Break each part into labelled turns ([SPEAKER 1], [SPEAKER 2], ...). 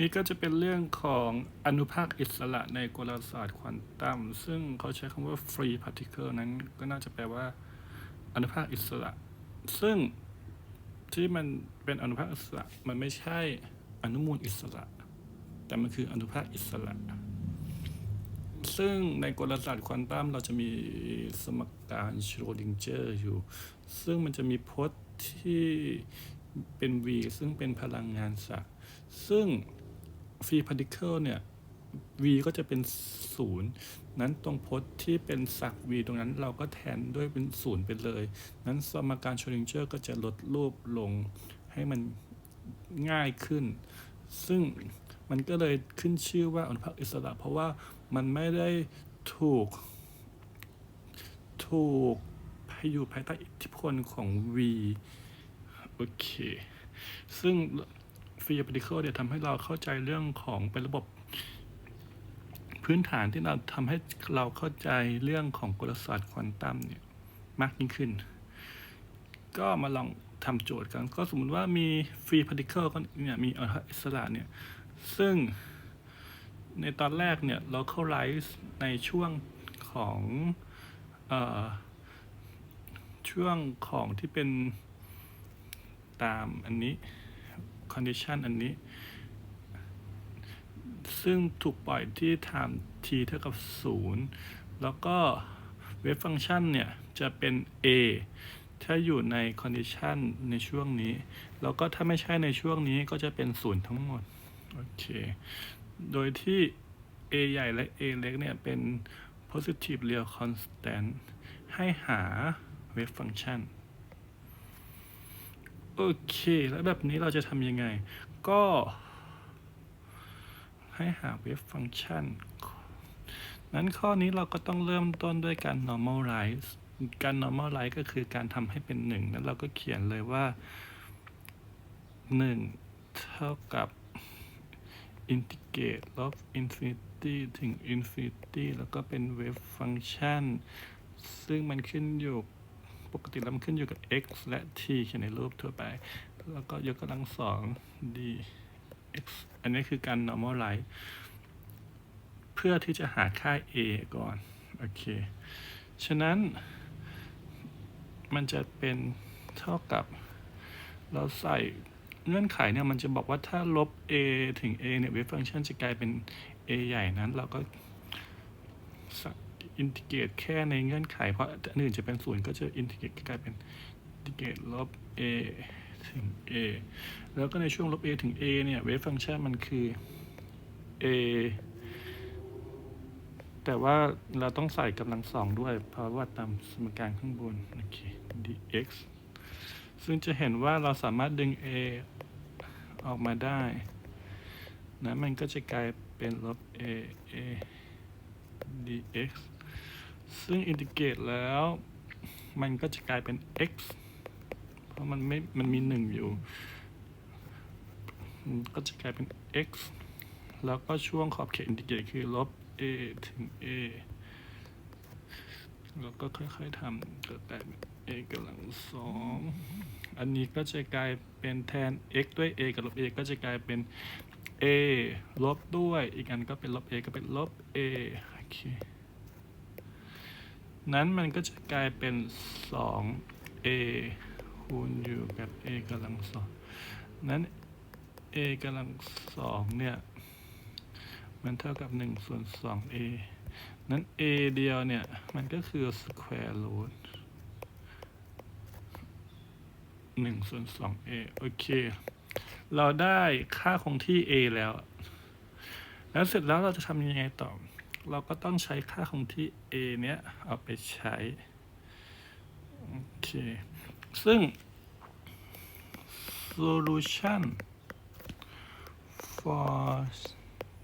[SPEAKER 1] นี่ก็จะเป็นเรื่องของอนุภาคอิสระในกลศาสตร์ควอนตัมซึ่งเขาใช้คำว่า free particle นั้นก็น่าจะแปลว่าอนุภาคอิสระ ซึ่งที่มันเป็นอนุภาคอิสระมันไม่ใช่อนุมูลอิสระ แต่มันคืออนุภาคอิสระ ซึ่งในกลศาสตร์ควอนตัมเราจะมีสมการชโรดิงเจอร์อยู่ ซึ่งมันจะมีพจน์ที่เป็น v ซึ่งเป็นพลังงานสักซึ่ง free particle เนี่ย v ก็จะเป็นศูนย์นั้นตรงพจน์ที่เป็นสัก v ตรงนั้นเราก็แทนด้วยเป็นศูนย์ไปเลย นั้นสมการช r ริงเจอร์ก็จะลดรูปลงให้มันง่ายขึ้น ซึ่งมันก็เลยขึ้นชื่อว่าอนุภาคอิสระ เพราะว่ามันไม่ได้ถูก ถูกพาอยู่ภายใต้อิทธิพลของ v โอเค ซึ่ง free particle เนี่ยทำให้เราเข้าใจเรื่องของเป็นระบบ พื้นฐานที่เราทำให้เราเข้าใจเรื่องของกลศาสตร์ควอนตัมเนี่ยมากยิ่งขึ้น ก็มาลองทำโจทย์กัน ก็สมมุติว่ามี free particle ก็เนี่ยมีอิสระเนี่ย ซึ่งในตอนแรกเนี่ย localize ในช่วงของเอ่อช่วงของที่เป็นตามอันนี้ condition อันนี้ ซึ่งถูกปล่อยที่ time t เท่ากับ 0 แล้วก็เวฟฟังชันเนี่ย จะเป็น a ถ้าอยู่ใน condition ในช่วงนี้ แล้วก็ถ้าไม่ใช่ในช่วงนี้ก็จะเป็น 0 ทั้งหมด โอเค โดยที่ a ใหญ่และ a เล็กเนี่ย เป็น positive real constant ให้หาเวฟฟังชัน โอเค แล้วแบบนี้เราจะทำยังไง ก็ ให้หาเวฟฟังก์ชัน นั้นข้อนี้เราก็ต้องเริ่มต้นด้วยการ normalize การ normalize ก็คือการทำให้เป็นหนึ่งนั้นเราก็เขียนเลยว่า1เท่ากับ integrate ลบ infinity ถึง infinity แล้วก็เป็นเวฟฟังก์ชัน ซึ่งมันขึ้นอยู่ ปกติแล้วมันขึ้นอยู่กับ x และ t เขียนในรูปทั่วไป แล้วก็ยกกำลังสอง d x อันนี้คือการ normalize เพื่อที่จะหาค่า a ก่อน โอเค ฉะนั้น มันจะเป็นเท่ากับ เราใส่เงื่อนไขเนี่ยมันจะบอกว่าถ้าลบ a ถึง a เนี่ยเวฟฟังชันจะกลายเป็น a ใหญ่นั้นเราก็ อินทิเกรตแค่ในเงื่อนไข เพราะอันอื่นจะเป็นศูนย์ก็จะอินทิเกรตกลายเป็นอินทิเกรตลบ a ถึง a แล้วก็ในช่วงลบ a ถึง a เนี่ยเวฟฟังชันมันคือ a แต่ว่าเราต้องใส่กำลังสองด้วย เพราะว่าตามสมการข้างบน โอเค dx ซึ่งจะเห็นว่าเราสามารถดึง a ออกมาได้นะมันก็จะกลายเป็นลบ a a dx ซึ่งอินทิเกรตแล้ว มันก็จะกลายเป็น x เพราะมันไม่ มันมีหนึ่งอยู่มันก็จะกลายเป็น x แล้วก็ช่วงขอบเขตอินทิเกรตคือลบ a ถึง a แล้วก็ค่อยๆทำก็แต่ a กำลังสอง อันนี้ก็จะกลายเป็นแทน x ด้วย a กับลบ a ก็จะกลายเป็น a ลบด้วย อีกอันก็เป็นลบ a ก็เป็นลบ a โอเค นั้นมันก็จะกลายเป็น 2a คูณอยู่กับ a กำลังสองนั้น a กำลังสองเนี่ย มันเท่ากับ1ส่วน 2a นั้น a เดียวเนี่ย มันก็คือ square root 1ส่วน 2a โอเค เราได้ค่าคงที่ a แล้ว แล้วเสร็จแล้วเราจะทำยังไงต่อ เราก็ต้องใช้ค่าคงที่ a เนี้ยเอาไปใช้ โอเค ซึ่ง solution for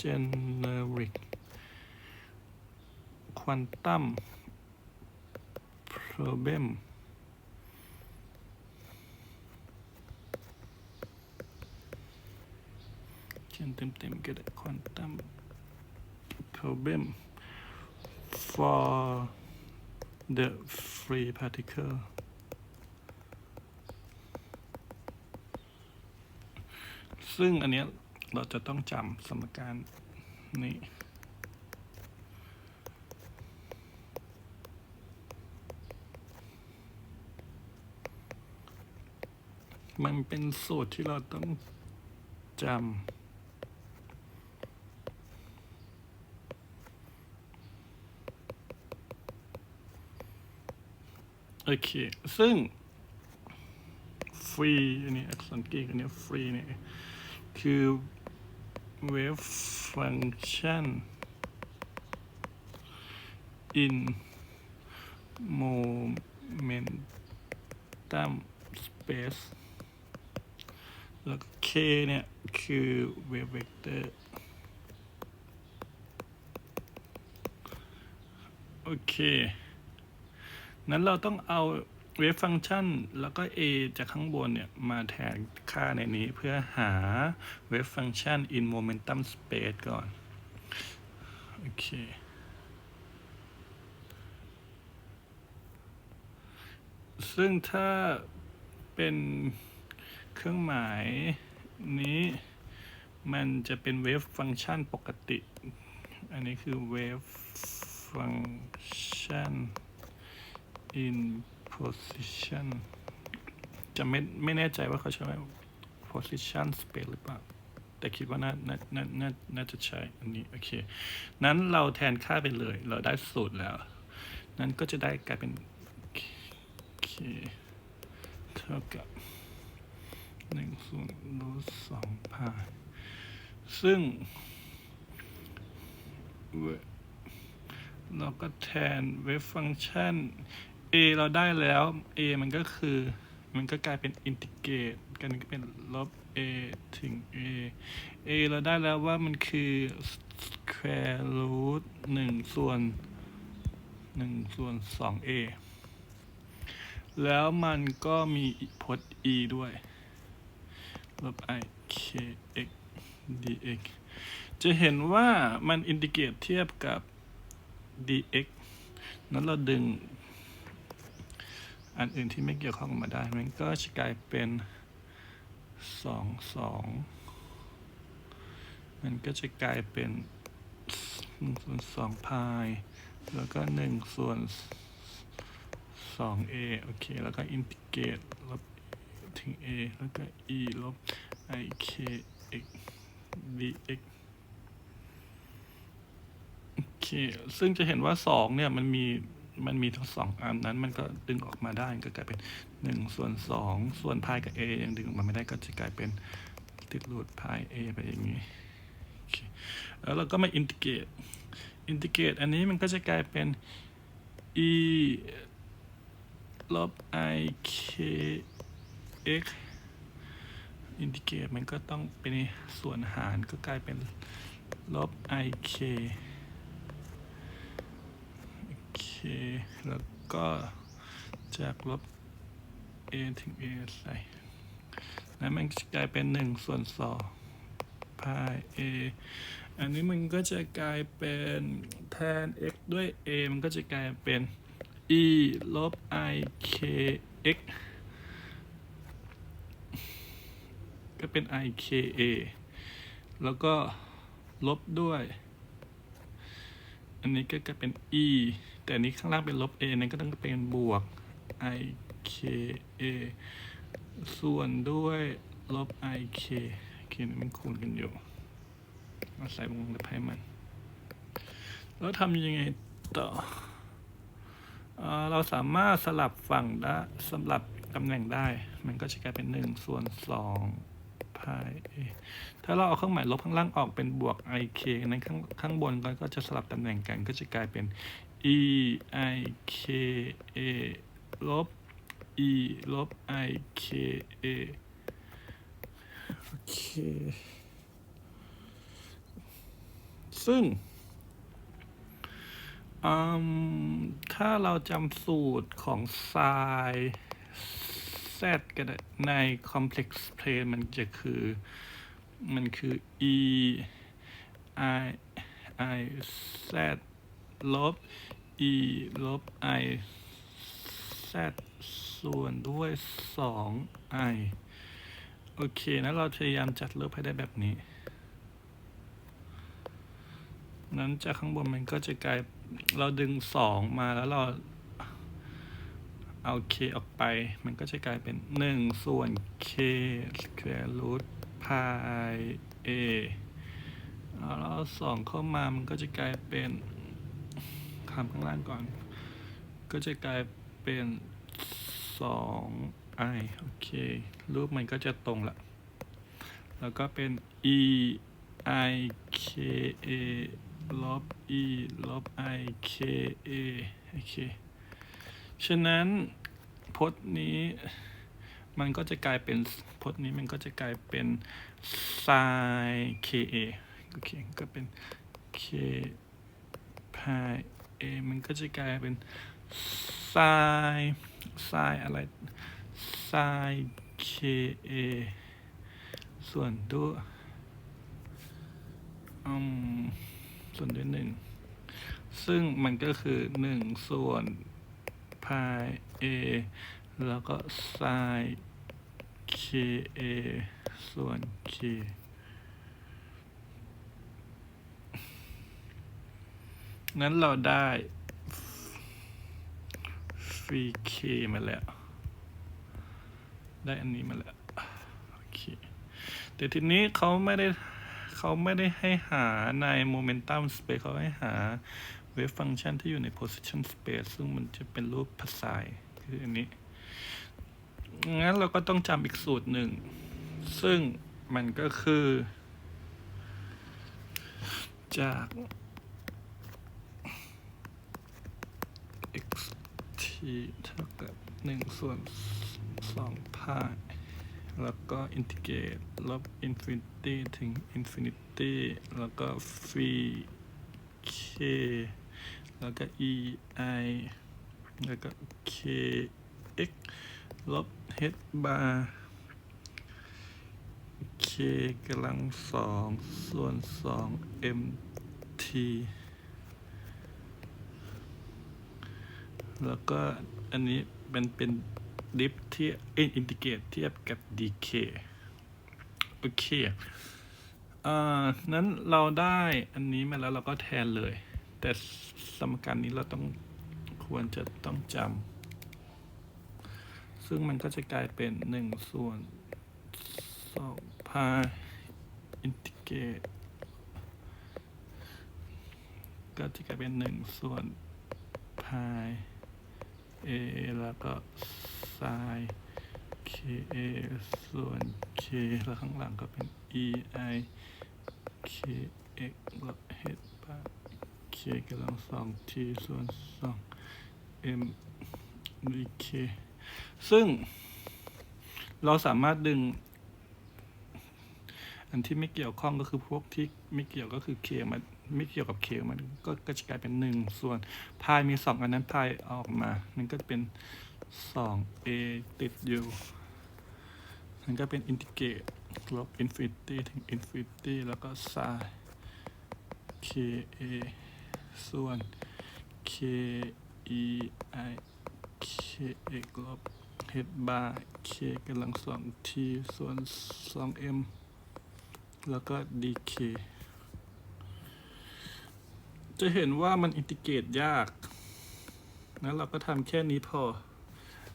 [SPEAKER 1] generic quantum problem เขียนเต็มๆก็ได้ quantum problem for the free particle ซึ่งอันเนี้ยเราจะต้องจำสมการนี้มันเป็นสูตรที่เราต้องจำ โอเค ซึ่ง ฟรีอันนี้อักษรกรีกอันนี้ฟรีเนี่ยคือ wave function momentum space แล้ว k เนี่ย คือ wave vector โอเค นั้นเราต้องเอาเวฟฟังก์ชันแล้วก็ a จากข้างบนเนี่ย มาแทนค่าในนี้เพื่อหาเวฟฟังก์ชัน in momentum space ก่อน โอเค ซึ่งถ้าเป็นเครื่องหมายนี้มันจะเป็นเวฟฟังก์ชันปกติ อันนี้คือเวฟฟังก์ชัน in position จะไม่ไม่แน่ใจว่าเขาใช้ว่า position space หรือเปล่า แต่คิดว่าน่าน่าน่าน่าน่าจะใช่อันนี้ โอเค นั้นเราแทนค่าไปเลย เราได้สูตรแล้ว นั้นก็จะได้กลายเป็น k เท่ากับหนึ่งส่วนรูทสองพายซึ่งเวเราก็แทนเวฟฟังก์ชัน a เราได้แล้ว a มันก็คือ มันก็กลายเป็นอินทิเกรตกันก็เป็นลบ a ถึง a a เราได้แล้วว่ามันคือ square root หนึ่งส่วนหนึ่งส่วนสอง a แล้วมันก็มีพจน์ e ด้วยลบ i k x dx จะเห็นว่ามันอินทิเกรตเทียบกับ dx นั้นเราดึง อันอื่นที่ไม่เกี่ยวข้องมาได้ มันก็จะกลายเป็นสองสองมันก็จะกลายเป็นหนึ่งส่วนสองพาย แล้วก็หนึ่งส่วนสองเอโอเค แล้วก็อินทิเกรตลบถึง a แล้วก็ e ลบ i k x dx โอเค ซึ่งจะเห็นว่าสองเนี่ย มันมี มันมีทั้งสองอันนั้นมันก็ดึงออกมาได้ก็กลายเป็นหนึ่งส่วนสองส่วนพายกับ a ยังดึงออกมาไม่ได้ก็จะกลายเป็นติดรูทพาย a ไปอย่างนี้แล้วเราก็มาอินทิเกรตอินทิเกรตอันนี้มันก็จะกลายเป็น e ลบ i k x อินทิเกรตมันก็ต้องเป็นส่วนหารก็กลายเป็นลบ i k โอเค แล้วก็จากลบ a ถึง a ใส่แล้วมันจะกลายเป็นหนึ่งส่วนสองพาย a อันนี้มันก็จะกลายเป็นแทน x ด้วย a มันก็จะกลายเป็น e ลบ i k x ก็เป็น i k a แล้วก็ลบด้วย อันนี้ก็กลายเป็น e แต่อันนี้ข้างล่างเป็นลบ a นั่นก็ต้องเป็นบวก i k a ส่วนด้วยลบ i k โอเคนี่มันคูณกันอยู่มาใส่วงเล็บให้มัน แล้วทำยังไงต่อเอเราสามารถสลับฝั่งได้สลับตำแหน่งได้ มันก็จะกลายเป็นหนึ่งส่วนสองพาย a ถ้าเราเอาเครื่องหมายลบข้างล่างออกเป็นบวก i k นั้นข้างข้างบนก็จะสลับตำแหน่งกันก็จะกลายเป็น e i k a ลบ e ลบ i k a โอเค ซึ่งถ้าเราจำสูตรของ sin z ก็ได้ใน complex plane มันจะคือ มันคือ e i i z ลบ e ลบ i z ส่วนด้วย 2 i โอเคนะเราพยายามจัดลบให้ได้แบบนี้ นั้นจากข้างบนมันก็จะกลายเราดึงสองมาแล้วเราเอา k ออกไป มันก็จะกลายเป็นหนึ่งส่วน k square root pi a แล้วเราเอาสองเข้ามามันก็จะกลายเป็น คำข้างล่างก่อน ก็จะกลายเป็นสอง i โอเค รูปมันก็จะตรงละ แล้วก็เป็น e i k a ลบ e ลบ i k a โอเค ฉะนั้นพจน์นี้มันก็จะกลายเป็นพจน์นี้มันก็จะกลายเป็น sin k a โอเค ก็เป็น k pi a มันก็จะกลายเป็น sin sin อะไร sin k a ส่วนด้วยอืมส่วนด้วยหนึ่งซึ่งมันก็คือหนึ่งส่วน pi a แล้วก็ sin k a ส่วน k งั้นเราได้ฟรี k มาแล้ว ได้อันนี้มาแล้ว โอเค แต่ทีนี้เขาไม่ได้เขาไม่ได้ให้หาใน momentum space เขาให้หา wave function ที่อยู่ใน position space ซึ่งมันจะเป็นรูปภาษายคืออันนี้ งั้นเราก็ต้องจำอีกสูตรหนึ่ง ซึ่งมันก็คือ จาก x t เท่ากับ1ส่วน2 pi แล้วก็อินทิเกรตลบอินฟินิตี้ถึงอินฟินิตี้แล้วก็ฟรี k แล้วก็ e i แล้วก็ k x ลบ h bar k กำลังสองส่วนสอง mt แล้วก็อันนี้มันเป็นดิฟที่อ็นอินทิเกรตเทียบกับ dk โอเคอ่านั้นเราได้อันนี้มาแล้วเราก็แทนเลย แต่สมการนี้เราต้องควรจะต้องจำ ซึ่งมันก็จะกลายเป็นหนึ่งส่วนสองพาอินทิเกรตก็จะกลายเป็นหนึ่งส่วนพาย a แล้วก็ sin k a ส่วน k แล้วข้างหลังก็เป็น e i k x ลบ h บาร์ k กำลังสอง t ส่วนสอง m d k ซึ่งเราสามารถดึง อันที่ไม่เกี่ยวข้องก็คือพวกที่ไม่เกี่ยวก็คือ k มัน ไม่เกี่ยวกับ k มันก็ก็จะกลายเป็นหนึ่งส่วนพายมีสองอันนั้นพายออกมามันก็เป็นสอง a ติดอยู่มันก็เป็นอินทิเกรตลบอินฟินิตี้ถึงอินฟินิตี้แล้วก็ sin k a ส่วน k e i k x ลบ h bar k กำลังสอง t ส่วนสอง m แล้วก็ dk จะเห็นว่ามันอินทิเกรตยาก นั้นเราก็ทำแค่นี้พอ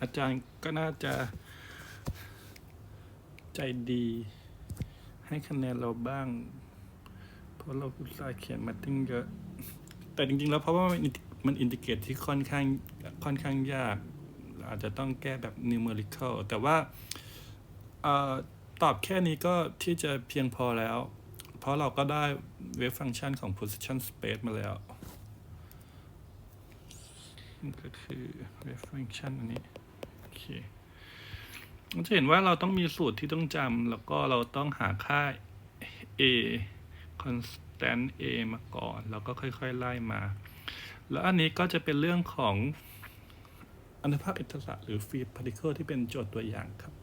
[SPEAKER 1] อาจารย์ก็น่าจะ ใจดี ให้คะแนนเราบ้าง เพราะเราอุตส่าห์เขียนมาตั้งเยอะ แต่จริงๆแล้วเพราะว่ามันอินทิมันอินทิเกรตที่ค่อนข้างค่อนข้างยาก อาจจะต้องแก้แบบ numerical แต่ว่าอตอบแค่นี้ก็ที่จะเพียงพอแล้ว เพราะเราก็ได้เวฟฟังก์ชันของ position space มาแล้วก็คือเวฟฟังก์ชันอันนี้ โอเคเราจะเห็นว่าเราต้องมีสูตรที่ต้องจำแล้วก็เราต้องหาค่า a constant a มาก่อน แล้วก็ค่อยๆ ไล่มา แล้วอันนี้ก็จะเป็นเรื่องของอนุภาคอิสระหรือ free particle ที่เป็นโจทย์ตัวอย่างครับ